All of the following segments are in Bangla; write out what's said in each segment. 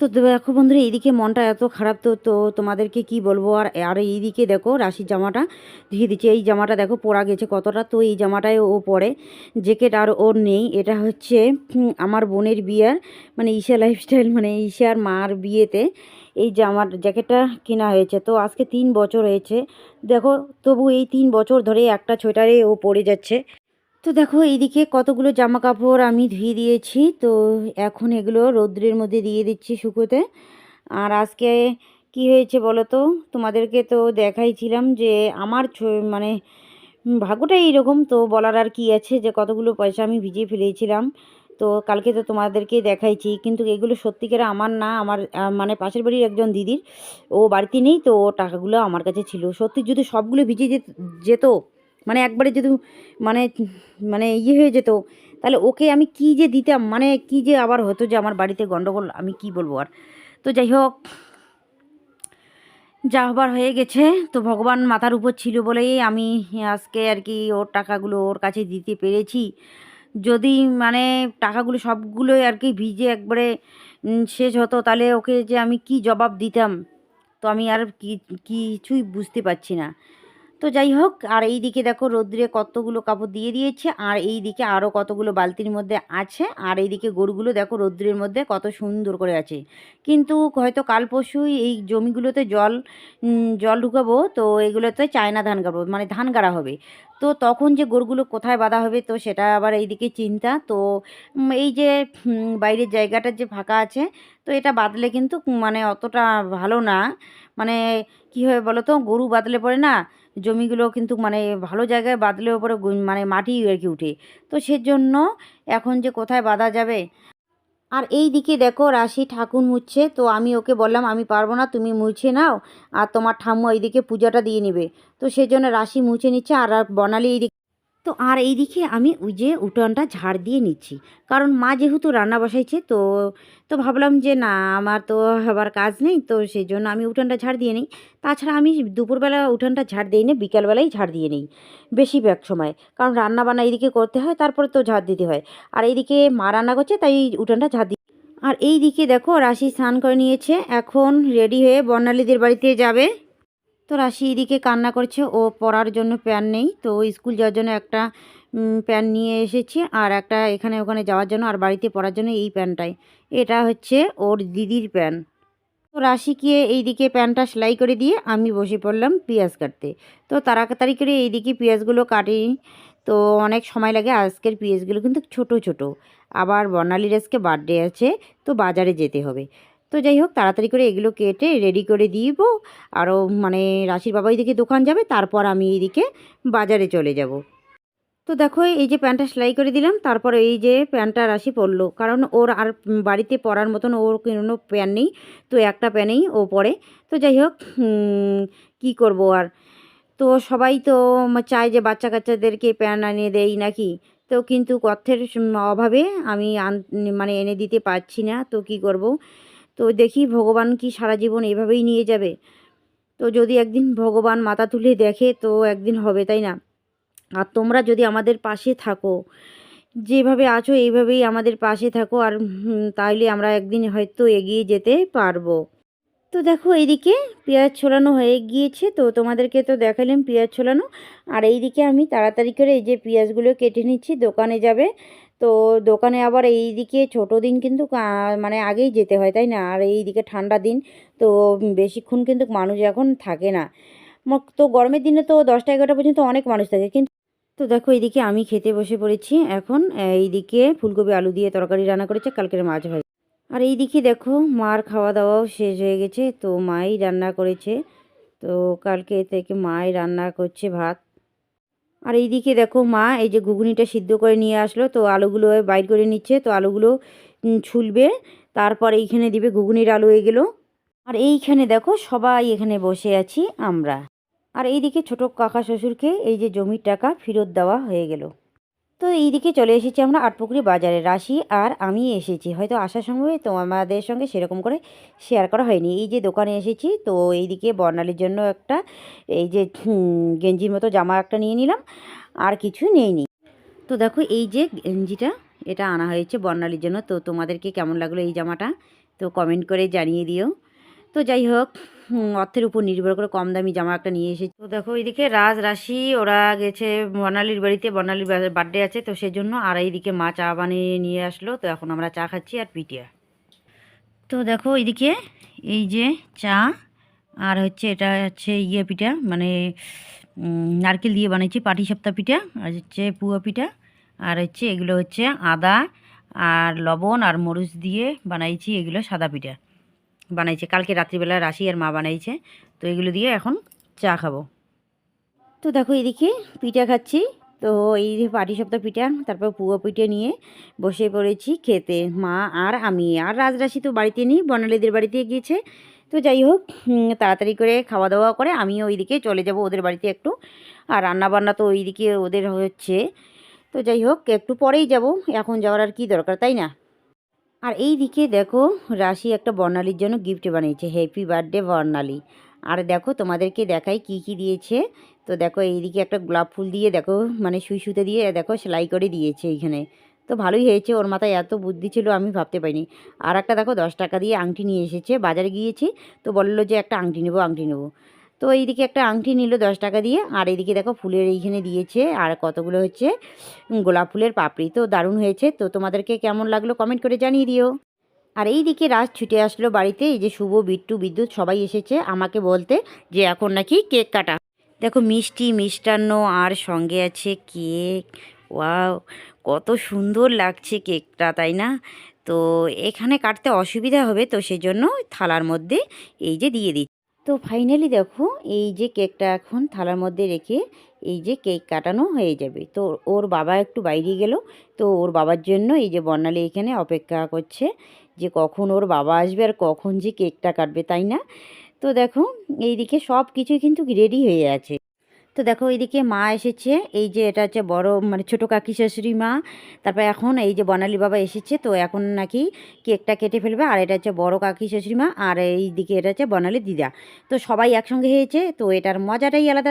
তো দেখো বন্ধুরা, এইদিকে মনটা এত খারাপ তো তো তোমাদেরকে কি বলব? আর আর এইদিকে দেখো রাশির জামাটা, ধুয়ে দিচ্ছে। এই জামাটা দেখো পরা গেছে কতটা, তো এই জামাটায় ও পরে। জ্যাকেট আর ওর নেই, এটা হচ্ছে আমার বোনের বিয়ার মানে ঈশা লাইফস্টাইল মানে ঈশার মার বিয়েতে এই জামার জ্যাকেটটা কেনা হয়েছে। তো আজকে তিন বছর হয়েছে। দেখো, তবু এই তিন বছর ধরে একটা সোয়েটারে ও পরে যাচ্ছে। তো দেখো, এইদিকে কতগুলো জামা কাপড় আমি ধুয়ে দিয়েছি। তো এখন এগুলো রৌদ্রের মধ্যে দিয়ে দিচ্ছি শুকোতে। আর আজকে কি হয়েছে বলো তো? তোমাদেরকে তো দেখাইছিলাম যে আমার মানে ভাগ্যটাই এইরকম, তো বলার আর কি আছে যে কতগুলো পয়সা আমি ভিজিয়ে ফেলেছিলাম। তো কালকে তো তোমাদেরকে দেখাইছি, কিন্তু এগুলো সত্যিকারে আমার না, আমার মানে পাশের বাড়ির একজন দিদির। ও বাড়িতে নেই, তো টাকাগুলো আমার কাছে ছিল। সত্যি যদি সবগুলো ভিজিয়ে যেত মানে একবারে যদি মানে মানে ইয়ে হয়ে যেত, তাহলে ওকে আমি কি যে দিতাম? মানে কি যে আবার হতো যে আমার বাড়িতে গন্ডগোল? আমি কি বলব আর? তো যাই হোক, যা হবার হয়ে গেছে। তো ভগবান মাথার উপর ছিল বলেই আমি আজকে আর কি ওর টাকাগুলো ওর কাছে দিতে পেরেছি। যদি মানে টাকাগুলো সবগুলোই আর কি ভিজে একবারে শেষ হতো, তাহলে ওকে যে আমি কি জবাব দিতাম? তো আমি আর কি, কিছুই বুঝতে পারছি না। তো যাই হোক, আর এই দিকে দেখো রোদ্রে কতগুলো কাপড় দিয়ে দিয়েছে, আর এই দিকে আরও কতগুলো বালতির মধ্যে আছে, আর এই দিকে গরুগুলো দেখো রোদ্রের মধ্যে কত সুন্দর করে আছে। কিন্তু হয়তো কাল পরশুই এই জমিগুলোতে জল জল ঢুকাবো, তো এগুলোতে চায়না ধান গাড়বো মানে ধান গাড়া হবে। তো তখন যে গরুগুলো কোথায় বাঁধা হবে, তো সেটা আবার এইদিকে চিন্তা। তো এই যে বাইরের জায়গাটা যে ফাঁকা আছে, তো এটা বাঁধলে কিন্তু মানে অতটা ভালো না। মানে কী হয় বলো তো গরু বাঁধলে পরে না জমিগুলো কিন্তু মানে ভালো জায়গায় বাঁধলে ওপরে মানে মাটি আর কি উঠে। তো সেজন্য এখন যে কোথায় বাঁধা যাবে? আর এই দিকে দেখো রাশি ঠাকুর মুছছে, তো আমি ওকে বললাম, আমি পারব না, তুমি মুছে নাও। আর তোমার ঠাম্মু এইদিকে পূজাটা দিয়ে নেবে। তো সেজন্য রাশি মুছে নিচ্ছে, আর আর বনালি এইদিকে তো আর এইদিকে আমি ওই যে উঠোনটা ঝাড় দিয়ে নিচ্ছি। কারণ মা যেহেতু রান্না বসাইছে, তো তো ভাবলাম যে না, আমার তো আবার কাজ নেই, তো সেই জন্য আমি উঠোনটা ঝাড় দিয়ে নিই। তাছাড়া আমি দুপুরবেলা উঠোনটা ঝাড় দিই না, বিকালবেলাই ঝাড় দিয়ে নিই বেশিরভাগ সময়। কারণ রান্না বান্না এইদিকে করতে হয়, তারপরে তো ঝাড় দিতে হয়। আর এইদিকে মা রান্না করছে, তাই উঠোনটা ঝাড় দিই আর এই দিকে দেখো রাশি স্নান করে নিয়েছে, এখন রেডি হয়ে বর্ণালীদের বাড়িতে যাবে। তো রাশি এদিকে কান্না করছে। ও পরার জন্য প্যান নেই, তো স্কুল যাওয়ার জন্য একটা প্যান নিয়ে এসেছি আর একটা এখানে ওখানে যাওয়ার জন্য আর বাড়িতে পরার জন্য এই প্যানটাই। এটা হচ্ছে ওর দিদির প্যান। তো রাশিকে এইদিকে প্যানটা সেলাই করে দিয়ে আমি বসে পড়লাম পেঁয়াজ কাটতে। তো তাড়াতাড়ি করে এইদিকে পেঁয়াজগুলো কাটি। তো অনেক সময় লাগে আজকের পেঁয়াজগুলো কিন্তু ছোট ছোট। আবার বর্ণালীর আজকে বার্থডে আছে, তো বাজারে যেতে হবে। তো যাই হোক, তাড়াতাড়ি করে এগুলো কেটে রেডি করে দিব। আরও মানে রাশির বাবা এইদিকে দোকান যাবে, তারপর আমি এইদিকে বাজারে চলে যাব। তো দেখো, এই যে প্যান্টটা সেলাই করে দিলাম, তারপর এই যে প্যান্টটা রাশি পরলো। কারণ ওর আর বাড়িতে পরার মতন ওর কোনো প্যান নেই, তো একটা প্যানেই ও পরে। তো যাই হোক কি করব আর? তো সবাই তো চায় যে বাচ্চা কাচ্চাদেরকে প্যান আনিয়ে দেই নাকি? তো কিন্তু অর্থের অভাবে আমি মানে এনে দিতে পারছি না, তো কি করব? তো দেখি ভগবান কি সারা জীবন এভাবেই নিয়ে যাবে। তো যদি একদিন ভগবান মাথা তুলে দেখে, তো একদিন হবে, তাই না? আর তোমরা যদি আমাদের পাশে থাকো, যেভাবে আছো এইভাবেই আমাদের পাশে থাকো, আর তাহলে আমরা একদিন হয়তো এগিয়ে যেতে পারব। তো দেখো এইদিকে পেঁয়াজ ছোলানো হয়ে গিয়েছে, তো তোমাদেরকে তো দেখালাম পেঁয়াজ ছোলানো। আর এইদিকে আমি তাড়াতাড়ি করে এই যে পেঁয়াজগুলো কেটে নিচ্ছি, দোকানে যাবে। তো দোকানে আবার এই দিকে ছোটো দিন কিন্তু মানে আগেই যেতে হয়, তাই না? আর এই দিকে ঠান্ডা দিন, তো বেশিক্ষণ কিন্তু মানুষ এখন থাকে না। তো গরমের দিনে তো দশটা এগারোটা পর্যন্ত অনেক মানুষ থাকে, কিন্তু তো দেখো এইদিকে আমি খেতে বসে পড়েছি এখন এইদিকে ফুলকপি, আলু দিয়ে তরকারি রান্না করেছে, কালকের মাছ ভাজা। আর এইদিকে দেখো মার খাওয়া দাওয়াও শেষ হয়ে গেছে, তো মাই রান্না করেছে, তো কালকে থেকে মাই রান্না করছে ভাত। আর এইদিকে দেখো মা, এই যে ঘুগনিটা সিদ্ধ করে নিয়ে আসলো, তো আলুগুলো বাইর করে নিচ্ছে, তো আলুগুলো ছুলবে, তারপর এইখানে দিবে ঘুগনির আলু এগুলো। আর এইখানে দেখো সবাই এখানে বসে আছি আমরা। আর এইদিকে ছোট কাকা শ্বশুরকে এই যে জমির টাকা ফেরত দেওয়া হয়ে গেল। তো এইদিকে চলে এসেছি আমরা আটপুকুরি বাজারে। রাশি আর আমি এসেছি। হয়তো আসার সময় তো আমাদের সঙ্গে সেরকম করে শেয়ার করা হয়নি। এই যে দোকানে এসেছি, তো এইদিকে বর্ণালীর জন্য একটা, এই যে গেঞ্জির মতো জামা একটা নিয়ে নিলাম, আর কিছু নেইনি তো দেখো এই যে গেঞ্জিটা, এটা আনা হয়েছে বর্ণালীর জন্য। তো তোমাদেরকে কেমন লাগল এই জামাটা, তো কমেন্ট করে জানিয়ে দিও। তো যাই হোক অর্থের উপর নির্ভর করে কম দামি জামা একটা নিয়ে এসেছি। তো দেখো এইদিকে রাজ, রাশি, ওরা গেছে বর্ণালীর বাড়িতে বর্ণালীর বার্থডে আছে, তো সেজন্য আর এইদিকে মা চা বানিয়ে নিয়ে আসলো। তো এখন আমরা চা খাচ্ছি আর পিটিয়া তো দেখো এইদিকে এই যে চা, আর হচ্ছে এটা হচ্ছে ইয়ে পিঠা মানে নারকেল দিয়ে বানিয়েছি, পাটি সাপ্তা পিঠা, আর হচ্ছে পুয়া পিঠা, আর হচ্ছে এগুলো হচ্ছে আদা, আর লবণ, আর মরিচ দিয়ে বানাইছি এগুলো সাদা পিঠা। বানাইছে। কালকে রাত্রিবেলা রাশি আর মা বানাইছে। তো এগুলো দিয়ে এখন চা খাব। তো দেখো এদিকে পিঠা খাচ্ছি। তো এই পাটি সপ্তাহ পিঠা, তারপর পুয়া পিঠে নিয়ে বসে পড়েছি খেতে, মা আর আমি। আর রাজরাশি তো বাড়িতে নেই বর্ণালীদের বাড়িতে গিয়েছে। তো যাই হোক তাড়াতাড়ি করে খাওয়া দাওয়া করে আমিও ওইদিকে চলে যাব ওদের বাড়িতে একটু। আর রান্না বান্না তো ওইদিকে ওদের হচ্ছে। তো যাই হোক, একটু পরেই যাব। এখন যাওয়ার আর কি দরকার, তাই না? আর এই দিকে দেখো, রাশি একটা বর্ণালীর জন্য গিফট বানিয়েছে। হ্যাপি বার্থডে বর্ণালী। আর দেখো, তোমাদেরকে দেখাই কি কি দিয়েছে। তো দেখো এইদিকে একটা গোলাপ ফুল দিয়ে দেখো মানে সুই সুতে দিয়ে দেখো, সেলাই করে দিয়েছে এইখানে তো ভালোই হয়েছে, ওর মাথায় এত বুদ্ধি ছিল, আমি ভাবতে পারিনি। আর একটা দেখো, দশ টাকা দিয়ে আংটি নিয়ে এসেছে, বাজারে গিয়েছি, তো বলল যে একটা আংটি নেব আংটি নেব। তো এইদিকে একটা আংটি নিল দশ টাকা দিয়ে। আর এইদিকে দেখো ফুলের এইখানে দিয়েছে, আর কতগুলো হচ্ছে গোলাপ ফুলের পাপড়ি। তো দারুণ হয়েছে। তো তোমাদেরকে কেমন লাগল কমেন্ট করে জানিয়ে দিও। আর এই দিকে রাজ ছুটে আসলো বাড়িতে। এই যে শুভ, বিট্টু, বিদ্যুৎ সবাই এসেছে আমাকে বলতে যে এখন নাকি কেক কাটা। দেখো মিষ্টি, মিষ্টান্ন, আর সঙ্গে আছে কেক। ওয়াও, কত সুন্দর লাগছে কেকটা, তাই না? তো এখানে কাটতে অসুবিধা হবে, তো সেজন্য থালার মধ্যে এই যে দিয়ে দিচ্ছি। তো ফাইনালি দেখো, এই যে কেকটা এখন থালার মধ্যে রেখে এই যে কেক কাটানো হয়ে যাবে। তো ওর বাবা একটু বাইরে গেল, তো ওর বাবার জন্য এই যে বর্ণালী এখানে অপেক্ষা করছে যে কখন ওর বাবা আসবে আর কখন যে কেকটা কাটবে, তাই না? তো দেখো, এইদিকে সব কিছুই কিন্তু রেডি হয়ে আছে। তো দেখো এইদিকে মা এসেছে। এই যে এটা হচ্ছে বড় মানে ছোটো কাকি শাশুড়ি মা। তারপর এখন এই যে বনালি বাবা এসেছে, তো এখন নাকি কেকটা কেটে ফেলবে। আর এটা হচ্ছে বড় কাকি শাশুড়ি মা, আর এই দিকে এটা হচ্ছে বনালি দিদা। তো সবাই একসঙ্গে হয়েছে, তো এটার মজাটাই আলাদা।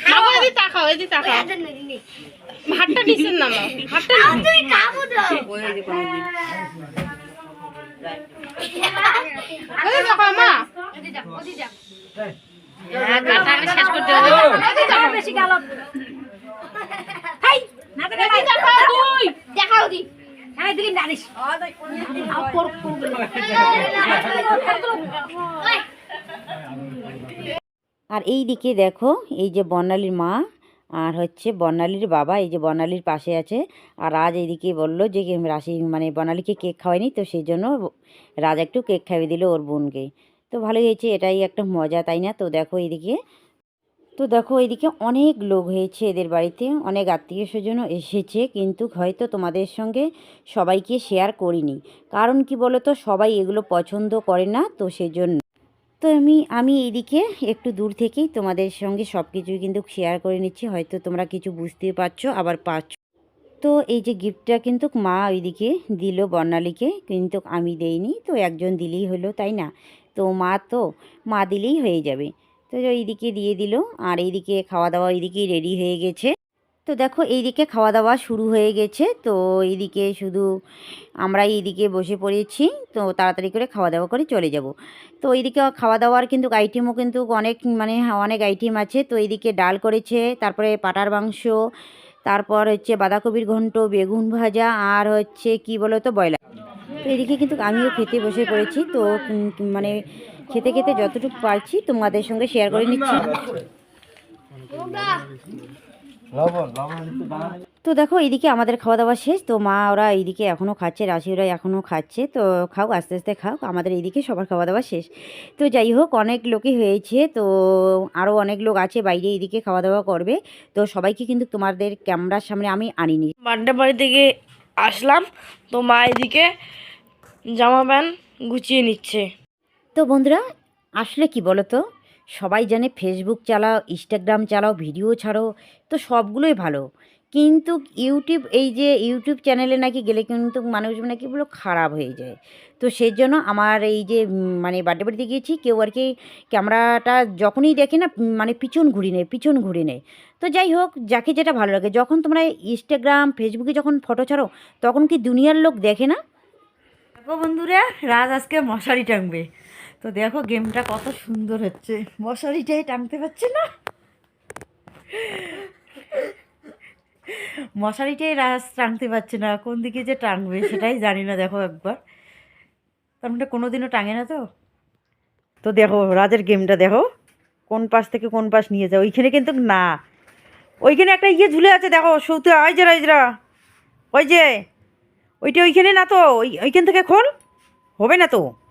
খাব এদি তাকাও এদি তাকাও। ভাতটা নিচের নামো ভাতটা এদি তাকাও মা। শেষ করতে হবে। এদি তাকাও তুই দেখাও দি আর এই দিকে দেখো এই যে বর্ণালীর মা আর হচ্ছে বর্ণালীর বাবা এই যে বর্ণালীর পাশে আছে আর রাজ এইদিকে বলল যে কে- রাশি মানে বর্ণালীকে কেক খাওয়ায়নি তো সেই জন্য রাজ একটু কেক খাইয়ে দিল ওর বোনকে তো ভালোই হয়েছে এটাই একটা মজা তাই না তো দেখো এইদিকে তো দেখো এইদিকে অনেক লোক হয়েছে এদের বাড়িতে, অনেক আত্মীয় স্বজনও এসেছে, কিন্তু হয়তো তোমাদের সঙ্গে সবাইকে শেয়ার করিনি। কারণ কি বলো তো সবাই এগুলো পছন্দ করে না, তো সেজন্য। তো আমি আমি এইদিকে একটু দূর থেকেই তোমাদের সঙ্গে সব কিছুই কিন্তু শেয়ার করে নিচ্ছি, হয়তো তোমরা কিছু বুঝতে পারছ, আবার পাচ্ছ তো এই যে গিফটটা কিন্তু মা ওইদিকে দিল বর্ণালীকে, কিন্তু আমি দেইনি, তো একজন দিলেই হলো, তাই না? তো মা তো, মা দিলেই হয়ে যাবে। তো এইদিকে দিয়ে দিল, আর এইদিকে খাওয়া দাওয়া এইদিকেই রেডি হয়ে গেছে। তো দেখো, এইদিকে খাওয়া দাওয়া শুরু হয়ে গেছে। তো এইদিকে শুধু আমরা এইদিকে বসে পড়েছি। তো তাড়াতাড়ি করে খাওয়া দাওয়া করে চলে যাব। তো এইদিকে খাওয়া দাওয়ার কিন্তু আইটেমও কিন্তু অনেক মানে অনেক আইটেম আছে। তো এইদিকে ডাল করেছে, তারপরে পাটার মাংস, তারপর হচ্ছে বাঁধাকপির ঘন্ট, বেগুন ভাজা, আর হচ্ছে কি বলো তো বয়লা তো এদিকে কিন্তু আমিও খেতে বসে পড়েছি। তো মানে খেতে খেতে যতটুকু পারছি তোমাদের সঙ্গে শেয়ার করে নিচ্ছি। তো দেখো এইদিকে আমাদের খাওয়া দাওয়া শেষ। তো মা ওরা এইদিকে এখনও খাচ্ছে রাশি ওরা এখনও খাচ্ছে। তো খাও আস্তে আস্তে খাও আমাদের এইদিকে সবার খাওয়া দাওয়া শেষ। তো যাই হোক অনেক লোকই হয়েছে তো আরও অনেক লোক আছে বাইরে এইদিকে খাওয়া দাওয়া করবে। তো সবাইকে কিন্তু তোমাদের ক্যামেরার সামনে আমি আনিনি। বার্থডে বাড়ি থেকে আসলাম তো মা এদিকে জামা প্যান্ট গুছিয়ে নিচ্ছে। তো বন্ধুরা, আসলে কি বলো তো সবাই জানে ফেসবুক চালাও ইনস্টাগ্রাম চালাও ভিডিও ছাড়ো তো সবগুলোই ভালো। কিন্তু ইউটিউব এই যে ইউটিউব চ্যানেলে নাকি গেলে কিন্তু মানুষ নাকি বলো খারাপ হয়ে যায়। তো সেই জন্য আমার এই যে মানে বার্থডে বাড়িতে গিয়েছি, কেউ আর কি ক্যামেরাটা যখনই দেখে না মানে পিছন ঘুরি নেয়, পিছন ঘুরি নেয়। তো যাই হোক, যাকে যেটা ভালো লাগে, যখন তোমরা ইনস্টাগ্রাম ফেসবুকে যখন ফটো ছাড়ো, তখন কি দুনিয়ার লোক দেখে না? বন্ধুরা, রাজ আজকে মশারি টাঙবে তো দেখো গেমটা কত সুন্দর হচ্ছে। মশারিটাই টাঙতে পারছে না? মশারিটাই রাজ টাঙতে পারছে না। কোন দিকে যে টাঙবে সেটাই জানি না, দেখো একবার। তার মানে কোনো দিনও টাঙে না তো? তো দেখো রাজের গেমটা দেখো। কোন পাশ থেকে কোন পাশ নিয়ে যাও। ওইখানে কিন্তু না। ওইখানে একটা ইয়ে ঝুলে আছে, দেখো, সৌতে। ওই যে রাজরা। ওই যে। ওইটা ওইখানে না তো? ওই ওইখান থেকে খোল। হবে না তো?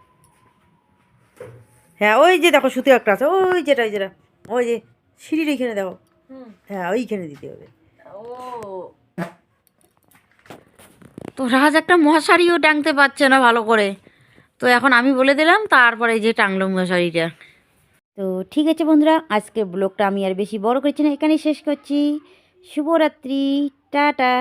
হ্যাঁ ওই যে দেখো সুতো একটা আছে ওই যেটা ওই যেটা ওই যে সিঁড়ির এইখানে দেখো। হ্যাঁ ওইখানে দিতে হবে। তো রাজ একটা মশারিও টাঙতে পারছে না ভালো করে। তো এখন আমি বলে দিলাম তারপরে যে টাংলো মশারিটা। তো ঠিক আছে বন্ধুরা আজকে ব্লগটা আমি আর বেশি বড় করছি না এখানেই শেষ করছি। শুভরাত্রি টাটা।